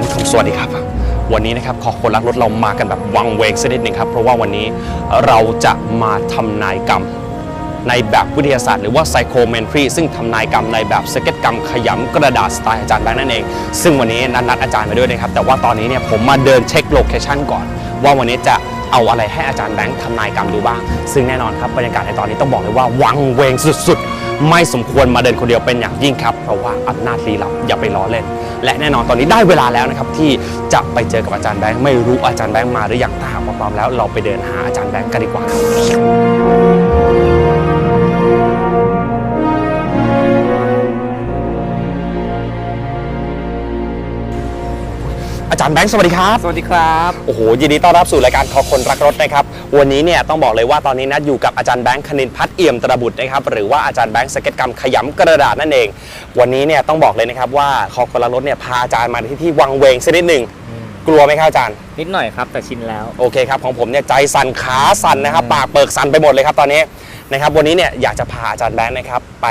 คุณผู้ชมสวัสดีครับ วันนี้นะครับขอคนรักรถเรามากันแบบวังเวงสักนิดหนึ่งครับ เพราะว่าวันนี้เราจะมาทำนายกรรมในแบบวิทยาศาสตร์หรือว่า psychometry ซึ่งทำนายกรรมในแบบสเก็ตกรรมขยำกระดาษสไตล์อาจารย์แบงค์นั่นเอง ซึ่งวันนี้นัดนัดอาจารย์มาด้วยนะครับ แต่ว่าตอนนี้เนี่ยผมมาเดินเช็คโลเคชันก่อน ว่าวันนี้จะเอาอะไรให้อาจารย์แบงค์ทำนายกรรมดูบ้าง ซึ่งแน่นอนครับบรรยากาศในตอนนี้ต้องบอกเลยว่าวังเวงสุดๆ ไม่สมควรมาเดินคนเดียวเป็นอย่างยิ่งครับ เพราะว่าอำนาจลี้ลับอย่าไปล้อเล่น และแน่นอนตอนนี้ได้เวลาแล้วนะครับที่จะไปเจอกับอาจารย์แบงค์ไม่รู้อาจารย์แบงค์มาหรือยังถ้าหากว่าพร้อมแล้วเราไปเดินหาอาจารย์แบงค์กันดีกว่าครับ จารย์แบงค์สวัสดีครับ สวัสดีครับ โอ้โห ยินดีต้อนรับสู่รายการคอคนรักรถนะครับ วันนี้เนี่ยต้องบอกเลยว่าตอนนี้นัดอยู่กับอาจารย์แบงค์คณินพัฒน์เอี่ยมตระบุตรนะครับ หรือว่าอาจารย์แบงค์สเก็ตกรรมขยำกระดาษนั่นเอง วันนี้เนี่ยต้องบอกเลยนะครับว่าคอคนรักรถเนี่ยพาอาจารย์มาที่ที่วังเวงสักนิดหนึ่ง กลัวไหมครับอาจารย์ นิดหน่อยครับ แต่ชินแล้ว โอเคครับของผมเนี่ยใจสั่นขาสั่นนะครับ ปากเปิกสั่นไปหมดเลยครับตอนนี้นะครับวันนี้เนี่ยอยากจะพาอาจารย์แบงค์นะครับไป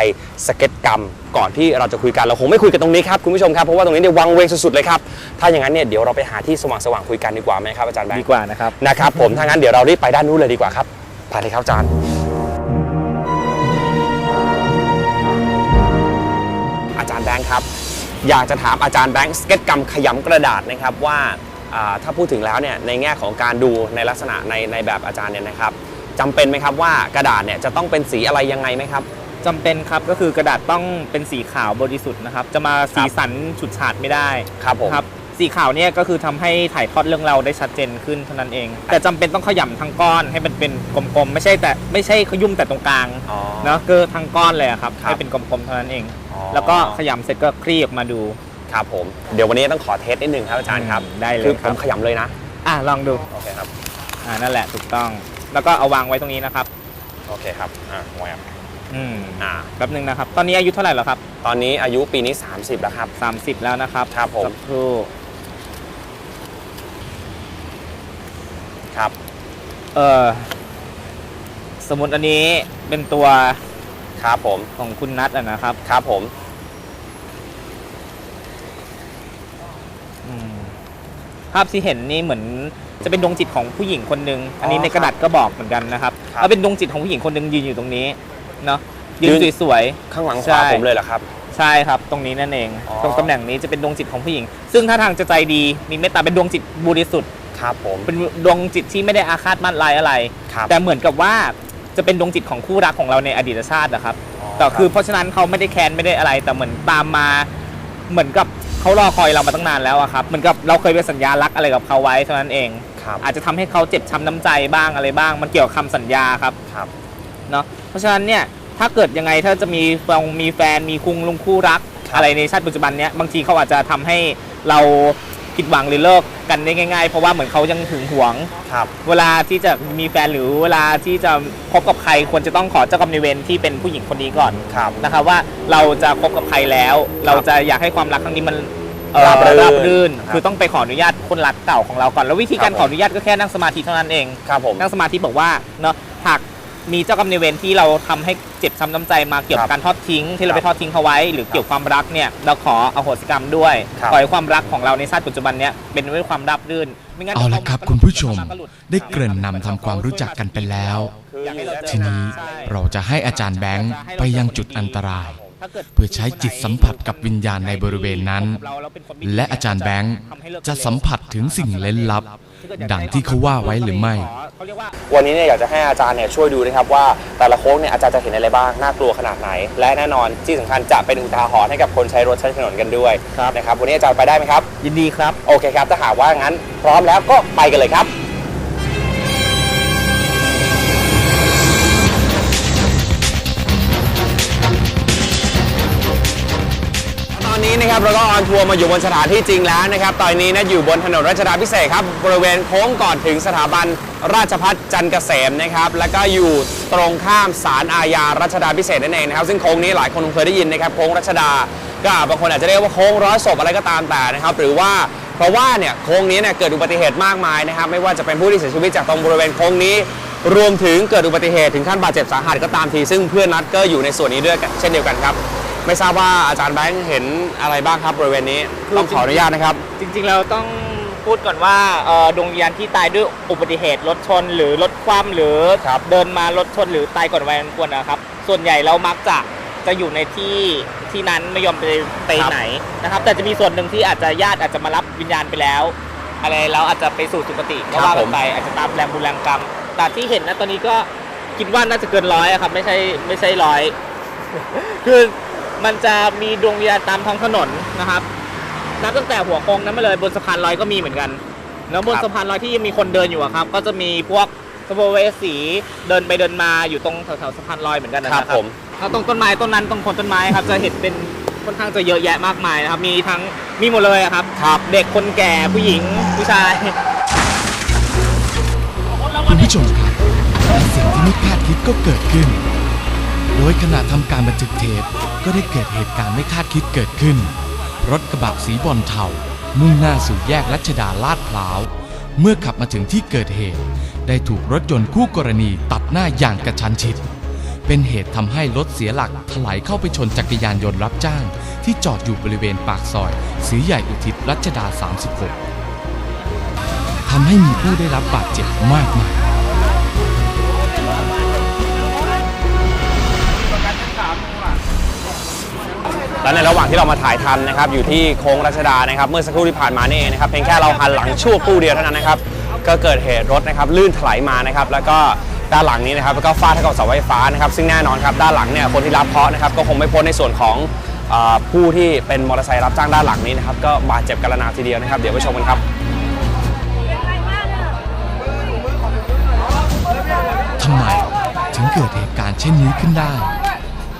สเก็ตกรรมก่อนที่เราจะคุยกันเราคงไม่คุยกันตรงนี้ครับคุณผู้ชมครับเพราะว่าตรงนี้เนี่ยวังเวงสุดๆเลยครับถ้าอย่างนั้นเนี่ยเดี๋ยวเราไปหาที่สว่างๆคุยกันดีกว่าไหมครับอาจารย์แบงค์ดีกว่านะครับนะครับผมถ้างั้นเดี๋ยวเรารีบไปด้านนู้นเลยดีกว่าครับไปเลยครับอาจารย์ อาจารย์แบงค์ครับอยากจะถามอาจารย์แบงค์สเก็ตกรรมขยำกระดาษนะครับว่าอ่า ถ้าพูดถึงแล้วเนี่ยในแง่ของการดูในลักษณะในในแบบอาจารย์เนี่ยนะครับจำเป็นไหมครับว่ากระดาษเนี่ยจะต้องเป็นสีอะไรยังไงไหมครับจำเป็นครับก็คือกระดาษต้องเป็นสีขาวบริสุทธิ์นะครับ จะมาสีสันฉุดฉาดไม่ได้ครับผมครับสีขาวเนี่ยก็คือทำให้ถ่ายทอดเรื่องเราวได้ชัดเจนขึ้นเท่านั้นเอง แต่จำเป็นต้องขยำทั้งก้อนให้มันเป็นกลมๆ ไม่ใช่แต่ไม่ใช่ขยุ่มแต่ตรงกลางอ๋อเนาะคือทั้งก้อนเลยอะครับครับให้เป็นกลมๆเท่านั้นเองอ๋อแล้วก็ขยำเสร็จก็คลี่ออกมาดู ครับผม เดี๋ยววันนี้ต้องขอเทสนิดนึงครับอาจารย์ครับอืมได้เลยคือคผรับ มขยำเลยนะ อะลองดู โอเคครับ อ่านั่นแหละถูกต้อง แล้วก็เอาวางไว้ตรงนี้นะครับ โอเคครับ อ่าแหวกอืมอ่า แป๊บหนึงนะครับ ตอนนี้อายุเท่าไหร่แล้วครับตอนนี้อายุปีนี้ 30 แล้วครับ30 แล้วนะครับครับผม สักครู่ครับ เออสมมติอันนี้เป็นตัวครับผม ของคุณนัทอะนะครับ ครับผม อืม ภาพที่เห็นนี่เหมือนจะเป็นดวงจิตของผู้หญิงคนหนึ่งอันนี้อ๋อในกระดาษก็บอกเหมือนกันนะครับครับแล้วเป็นดวงจิตของผู้หญิงคนหนึ่งยืนอยู่ตรงนี้เนาะยืยืนนสวยข้างหลังขใช่วาผมเลยเหรอครับๆใช่ครับ ตรงนี้นั่นเองอ๋อตรงตำแหน่งนี้จะเป็นดวงจิตของผู้หญิง ซึ่งถ้าทางจะใจดีมีเมตตาเป็นดวงจิตบริสุทธิ์ครับผมเป็นดวงจิตที่ไม่ได้อาฆาตมั่นร้ายอะไรครับแต่เหมือนกับว่าจะเป็นดวงจิตของคู่รักของเราในอดีตชาตินะครับแต่คือเพราะฉะนั้นเขาไม่ได้แค้นไม่ได้อะไร แต่เหมือนตามมาเหมือนกับ เขารอคอยเรามาตั้งนานแล้วอะครับเหมือนกับเราเคยไปสัญญารักอะไรกับเขาไว้เท่านั้นเอง ครับอาจจะทำให้เขาเจ็บช้ำน้ำใจบ้างอะไรบ้าง มันเกี่ยวกับคำสัญญาครับ ครับ เนาะเพราะฉะนั้นเนี่ยถ้าเกิดยังไงถ้าจะมีแฟนมีแฟนมีคุงลุงคู่รัก ครับอะไรในชาติปัจจุบันเนี้ยบางทีเขาอาจจะทำให้เรา ผิดหวังหรือเลิกกันได้ง่าย ๆ เพราะว่าเหมือนเขายังหึงหวง ครับ เวลาที่จะมีแฟนหรือเวลาที่จะคบกับใครควรจะต้องขอเจ้ากรรมนายเวรที่เป็นผู้หญิงคนนี้ก่อนครับ นะครับว่าเราจะคบกับใครแล้ว เราจะอยากให้ความรักครั้งนี้มันเอ่อราบรื่นราบรื่น ครับคือต้องไปขออนุญาตคนรักเก่าของเราก่อน แล้ววิธีการครับผม ขออนุญาตก็แค่นั่งสมาธิเท่านั้นเอง ครับผม นั่งสมาธิบอกว่าเนาะหาก มีเจ้ากรรมนายเวรที่เราทำให้เจ็บช้ำน้ำใจมาเกี่ยวครักับบการทอดทิ้ง ที่เราครับไปทอดทิ้งเขาไว้ หรือเกี่ยวความรักเนี่ยเราขออโหสิกรรมด้วยครับขอให้ความรักของเราในชาติปัจจุบันเนี้ยเป็นด้วยความราบรื่นไม่งั้นเอาละครับดี๋ยวคุณผู้ชมก็หลุได้เกริ่นนำทำความรู้จักกันไปแล้วอยากให้เราเจอทีนี้ใช่เราจะให้อาจารย์แบงค์ไปยังจุดอันตรายถ้ากิดเพื่อใช้จิตสัมผัสกับวิญญาณในบริเวณนั้น และอาจารย์แบงค์จะสัมผัสถึงสิ่งเล้นลับ ดังที่เขาว่าไว้หรือไม่เขาเรียกว่าวันนี้เนี่ยอยากจะให้อาจารย์เนี่ยช่วยดูนะครับว่าแต่ละโค้งเนี่ยอาจารย์จะเห็นอะไรบ้างน่ากลัวขนาดไหน และแน่นอนที่สำคัญจะเป็นอุทาหรณ์ให้กับคนใช้รถใช้ถนนกันด้วยครับนะครับวันนี้อาจารย์ไปได้ไหมครับ ยินดีครับโอเคครับถ้าหากว่างั้นพร้อมแล้วก็ไปกันเลยครับ อนนี้นะครับเราก็ออนทัวร์มาอยู่บนสถานที่จริงแล้วนะครับ ตอนนี้นะอยู่บนถนนรัชดาพิเศษกครับบริเวณโค้งก่อนถึงสถาบันราชพัฒจันเกษมนะครับ แล้วก็อยู่ตรงข้ามศาลอาญารัชดาพิเศษนั่นเองนะครับ ซึ่งโค้งนี้หลายคนคงเคยได้ยินนะครับโค้งรัชดาก็บางคนอาจจะเรียกว่าโค้งร้อยศพอะไรก็ตามแต่นะครับ หรือว่าเพราะว่าเนี่ยโค้งนี้เนี่ยเกิดอุบัติเหตุมากมายนะครับ ไม่ว่าจะเป็นผู้ที่เสียชีวิตจากตรงบริเวณโค้งนี้รวมถึงเกิดอุบัติเหตุถึงขั้นบาดเจ็บสาหัสก็ตามที ซึ่งเพื่อนนัดก็อยู่ในส่วนนี้ด้วยเช่นเดียวกันครับ ไม่ทราบว่าอาจารย์แบงค์เห็นอะไรบ้างครับบริเวณนี้ต้องขออนุญาตนะครับ จริงๆเราต้องพูดก่อนว่าเอ่อดวงวิญญาณที่ตายด้วยอุบัติเหตุรถชนหรือรถคว่ำหรือครับเดินมารถชนหรือตายก่อนวัยอันควรนะครับ ส่วนใหญ่เรามักจะจะอยู่ในที่ที่นั้นไม่ยอมไปไปไหนนะครับ แต่จะมีส่วนหนึ่งที่อาจจะญาติอาจจะมารับวิญญาณไปแล้ว อะไรแล้วอาจจะไปสู่สุคติก็ว่าผกัมนไปอาจจะตามแรงบุญแรงกรรม แต่ที่เห็นนะตอนนี้ก็คิดว่าน่าจะเกินร้อยอะครับ ไม่ใช่ไม่ใช่ร้อย คือ มันจะมีดวงวิญญาณตามท้องถนนนะครับนับตั้งแต่หัวโค้งนั้นมาเลยบนสะพานลอยก็มีเหมือนกัน แล้วบนครับ สะพานลอยที่ยังมีคนเดินอยู่อะครับ ก็จะมีพวกสโปเวสีเดินไปเดินมาอยู่ตรงแถวๆสะพานลอยเหมือนกันนะคครัรับบผม แล้วตรงต้นไม้ต้นนั้นตรงโคนต้นไม้ครับจะเห็นเป็นค่อนข้างจะเยอะแยะมากมายนะครับมีทั้งมีหมดเลยอะครับครับ เด็กคนแก่ผู้หญิงผู้ชาย คุณผู้ชมครับและสิ่งที่ไม่คาดคิดก็เกิดขึ้น โดยขณะทำการบันทึกเทปก็ได้เกิดเหตุการณ์ไม่คาดคิดเกิดขึ้น รถกระบะสีบอลเทามุ่งหน้าสู่แยกรัชดาลาดพร้าว เมื่อขับมาถึงที่เกิดเหตุ ได้ถูกรถยนต์คู่กรณีตัดหน้าอย่างกระชั้นชิด เป็นเหตุทำให้รถเสียหลักถลายเข้าไปชนจักรยานยนต์รับจ้าง ที่จอดอยู่บริเวณปากซอยสีใหญ่อุทิศรัชดา 36ทำให้มีผู้ได้รับบาดเจ็บมากมาย และในระหว่างที่เรามาถ่ายทำนะครับอยู่ที่โค้งรัชดานะครับ เมื่อสักครู่ที่ผ่านมานี่เองนะครับเพียงแค่เราหันหลังชั่วครู่เดียวเท่านั้นนะครับก็เกิดเหตุรถนะครับลื่นถลายมานะครับแล้วก็ด้านหลังนี้นะครับแล้วก็ฟาดเข้ากับเสาไฟฟ้านะครับซึ่งแน่นอนครับด้านหลังเนี่ยคนที่รับเคราะห์นะครับก็คงไม่พ้นในส่วนของเออผู้ที่เป็นมอเตอร์ไซค์รับจ้างด้านหลังนี้นะครับก็บาดเจ็บกันระนาวทีเดียวนะครับเดี๋ยวไปชมกันครับ ทำไมถึงเกิดเหตุการณ์เช่นนี้ขึ้นได้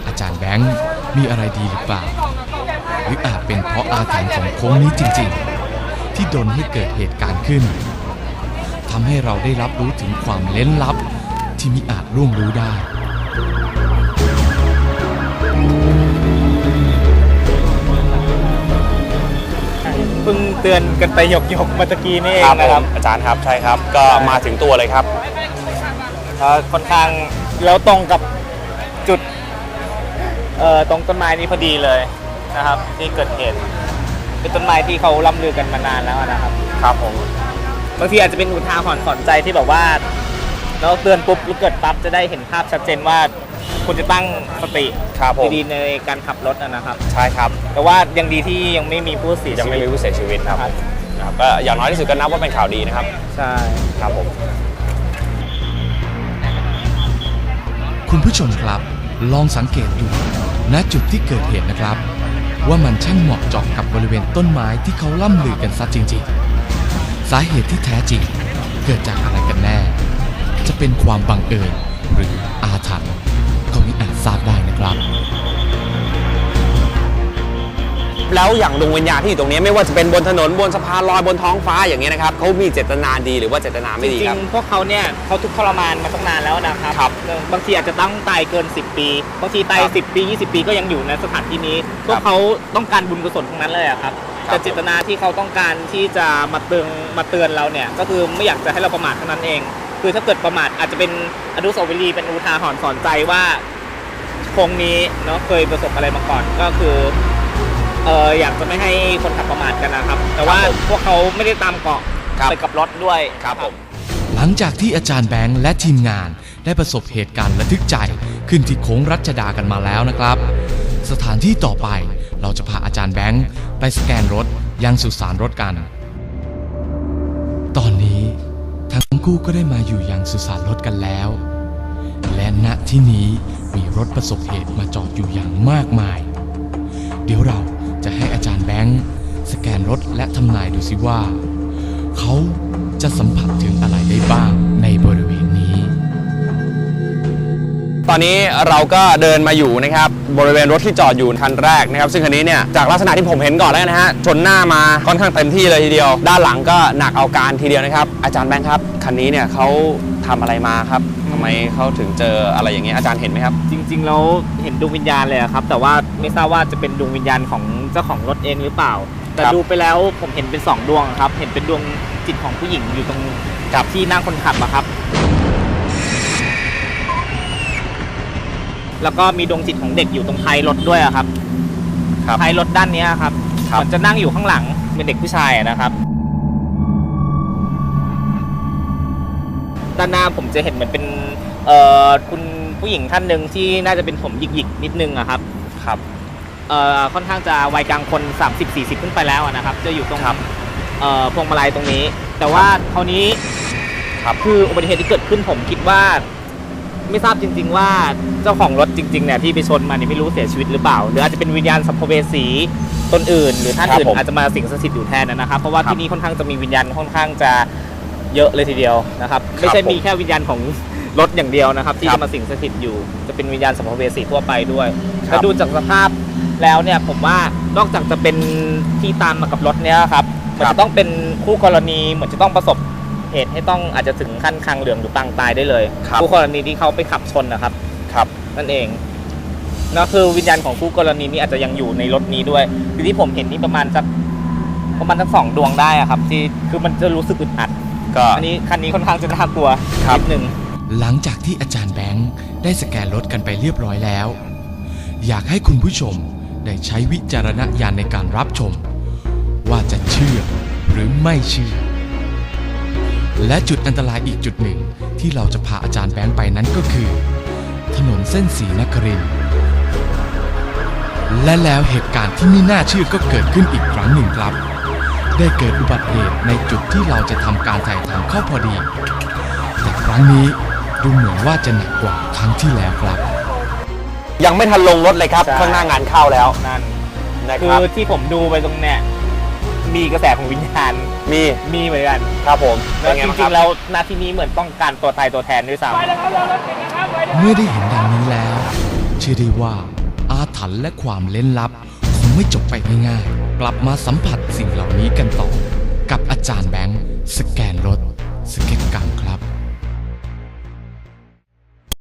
อาจารย์แบงค์ มีอะไรดีหรือเปล่า หรืออาจเป็นเพราะอาถรรพ์ของโค้งนี้จริง ๆ ที่ดนให้เกิดเหตุการณ์ขึ้นทำให้เราได้รับรู้ถึงความเล้นลับ ที่มิอาจล่วงรู้ได้เพิ่งเตือนกันไปหยกหยกๆเมื่อตะกี้นี่เองครับนะผครัมบอาจารย์ครับใช่ครับ ก็มาถึงตัวเลยครับเอ่อค่อนข้างแล้วตรงกับจุด เอ่อตรงต้นไม้นี้พอดีเลยนะครับ ที่เกิดเหตุเป็นต้นไม้ที่เขาล่ำลือกันมานานแล้วนะครับครับผมบางทีอาจจะเป็นอุทาหรณ์สอนใจที่แบบว่า เราเตือนปุ๊บแล้วเกิดปั๊บจะได้เห็นภาพชัดเจนว่าคุณจะตั้งสติครับผมดีๆในการขับรถนะนะครับ ใช่ครับแต่ว่ายังดีที่ยังไม่มีผู้เสียยังชีไม่วิตมีผู้เสียชีวิตครับครับนะครับก็อย่างน้อยที่สุดก็นับว่าเป็นข่าวดีนะครับใช่ ครับผม คุณผู้ชมครับ ลองสังเกตดู ณจุดที่เกิดเหตุนะครับ ว่ามันช่างเหมาะเจาะกับบริเวณต้นไม้ที่เขาล่ำลือกันซะจริง ๆ สาเหตุที่แท้จริงเกิดจากอะไรกันแน่ จะเป็นความบังเอิญหรืออาถรรพ์ก็มิอาจทราบได้นะครับ แล้วอย่างดวงวิญญาณที่อยู่ตรงนี้ไม่ว่าจะเป็นบนถนนบนสะพานลอยบนท้องฟ้าอย่างเงี้ยนะครับเขามีเจตนาดีหรือว่าเจตนาจไม่ดีริครับงๆพวกเขาเนี่ยเขาทุกข์ทรมานมาตั้งนานแล้วนะครับครับเออบางทีอาจจะต้องตายเกิน 10 ปี บางทีตาย ครับ10 ปี 20 ปีก็ยังอยู่ในสถานที่นี้ พวกเขาต้องการบุญกุศลทั้งนั้นเลยอะครับครับ แต่เจตนาที่เขาต้องการที่จะมาเตือนมาเตือนเราเนี่ย ก็คือไม่อยากจะให้เราประมาทเท่านั้นเอง คือถ้าเกิดประมาทอาจจะเป็นอนุสาวรีย์เป็นอุทาหรณ์สอนใจว่าโครงนี้เนาะเคยประสบอะไรมาก่อน ก็คือเอออยากจะไม่ให้คนขับประมาทกันนะครับ แต่ว่าครับผมพวกเขาไม่ได้ตามเกาะครับไปกับรถด้วยครับผมหลังจากที่อาจารย์แบงค์และทีมงานได้ประสบเหตุการณ์ระทึกใจขึ้นที่โค้งรัชดากันมาแล้วนะครับ สถานที่ต่อไปเราจะพาอาจารย์แบงค์ไปสแกนรถยังสุสานรถกัน ตอนนี้ทั้งคู่ก็ได้มาอยู่ยังสุสานรถกันแล้ว และณที่นี้มีรถประสบเหตุมาจอดอยู่อย่างมากมาย เดี๋ยวเรา จะให้อาจารย์แบงค์สแกนรถและทำนายดูสิว่า เขาจะสัมผัสถึงอะไรได้บ้างในบริเวณนี้ ตอนนี้เราก็เดินมาอยู่นะครับบริเวณรถที่จอดอยู่คันแรกนะครับซึ่งคันนี้เนี่ยจากลักษณะที่ผมเห็นก่อนแล้วนะฮะชนหน้ามาค่อนข้างเต็มที่เลยทีเดียว ด้านหลังก็หนักเอาการทีเดียวนะครับ อาจารย์แบงค์ครับคันนี้เนี่ยเขาทำอะไรมาครับทำไมเขาถึงเจออะไรอย่างเงี้ยอาจารย์เห็นไหมครับ จริงๆแล้วเห็นดวงวิญญาณเลยอะครับ แต่ว่าไม่ทราบว่าจะเป็นดวงวิญญาณของ เจ้าของรถเองหรือเปล่า แต่ครับดูไปแล้วผมเห็นเป็นสองดวงครับ เห็นเป็นดวงจิตของผู้หญิงอยู่ตรงกับ ที่นั่งคนขับอะครับ แล้วก็มีดวงจิตของเด็กอยู่ตรงท้ายรถด้วยอะครับครับ ท้ายรถด้านเนี้ยครับครับ เหมือนจะนั่งอยู่ข้างหลังเป็นเด็กผู้ชายอะนะครับด้านหน้าผมจะเห็นเหมือนเป็นเอ่อคุณผู้หญิงท่านหนึ่งที่น่าจะเป็นผมหยิกๆนิดนึงอะครับ ครับเอ่อ ค่อนข้างจะวัยกลางคน 30-40 ขึ้นไปแล้วอะนะครับ จะอยู่ตรงเอ่อพวงมาลัยตรงนี้ แต่ว่าคราวนี้ครับคืออุบัติเหตุที่เกิดขึ้นผมคิดว่า ไม่ทราบจริง ๆ ว่าเจ้าของรถจริงๆเนี่ยที่ไปชนมาเนี่ยไม่รู้เสียชีวิตหรือเปล่า หรืออาจจะเป็นวิญญาณสัมภเวสีตนอื่น หรือท่านครับอื่นผมอาจจะมาสิงสถิตอยู่แทนนะครับเพราะว่าครับที่นี่ค่อนข้างจะมีวิญญาณค่อนข้างจะเยอะเลยทีเดียวนะครับครับไม่ใช่ผมมีแค่วิญญาณของรถอย่างเดียวนะครับ ที่ครับจะมาสิงสถิตอยู่จะเป็นวิญญาณสัมภเวสีทั่วไปด้วยครับถ้าดูจากสภาพ แล้วเนี่ยผมว่านอกจากจะเป็นที่ตามมากับรถเนี้ยครับมันจะต้องเป็นคู่กรณีเหมือนจะต้องประสบเหตุให้ต้องอาจจะถึงขั้นคางเหลืองหรือปางตายได้เลยครับคู่กรณีที่เขาไปขับชนนะครับครับนั่นเองนั่นคือวิญญาณของคู่กรณีนี้อาจจะยังอยู่ในรถนี้ด้วยคือที่ผมเห็นนี่ประมาณสักประมาณสักสองดวงได้อะครับ ที่คือมันจะรู้สึกอึดอัดก็อันนี้คันนี้ค่อนข้างจะน่ากลัวครับนิดหนึ่งหลังจากที่อาจารย์แบงค์ได้สแกนรถกันไปเรียบร้อยแล้ว อยากให้คุณผู้ชม ได้ใช้วิจารณญาณในการรับชม ว่าจะเชื่อหรือไม่เชื่อ และจุดอันตรายอีกจุดหนึ่งที่เราจะพาอาจารย์แบงค์ไปนั้นก็คือ ถนนเส้นสีนครินและแล้วเหตุการณ์ที่ไม่น่าเชื่อก็เกิดขึ้นอีกครั้งหนึ่งครับ ได้เกิดอุบัติเหตุในจุดที่เราจะทำการถ่ายทำเข้าพอดี แต่ครั้งนี้ดูเหมือนว่าจะหนักกว่าครั้งที่แล้วครับ ยังไม่ทันลงรถเลยครับ ใช่ ข้างหน้างานเข้าแล้วนั่นนะคคืรับอที่ผมดูไปตรงเนี้ยมีกระแสของวิญญาณมีมีเหมือนกันครับผมแล้วเป็นไงจบ้างคริรังบๆแล้วนาทีนี้เหมือนต้องการตัวตายตัวแทนด้วยซ้ำเมื่อได้เห็นดังนี้แล้ว เชื่อได้ว่า อาถรรพ์และความเล่นลับ คงไม่จบไปง่ายๆ กลับมาสัมผัสสิ่งเหล่านี้กันต่อ กับอาจารย์แบงค์ สแกนรถ สเก็ตกรรมครับ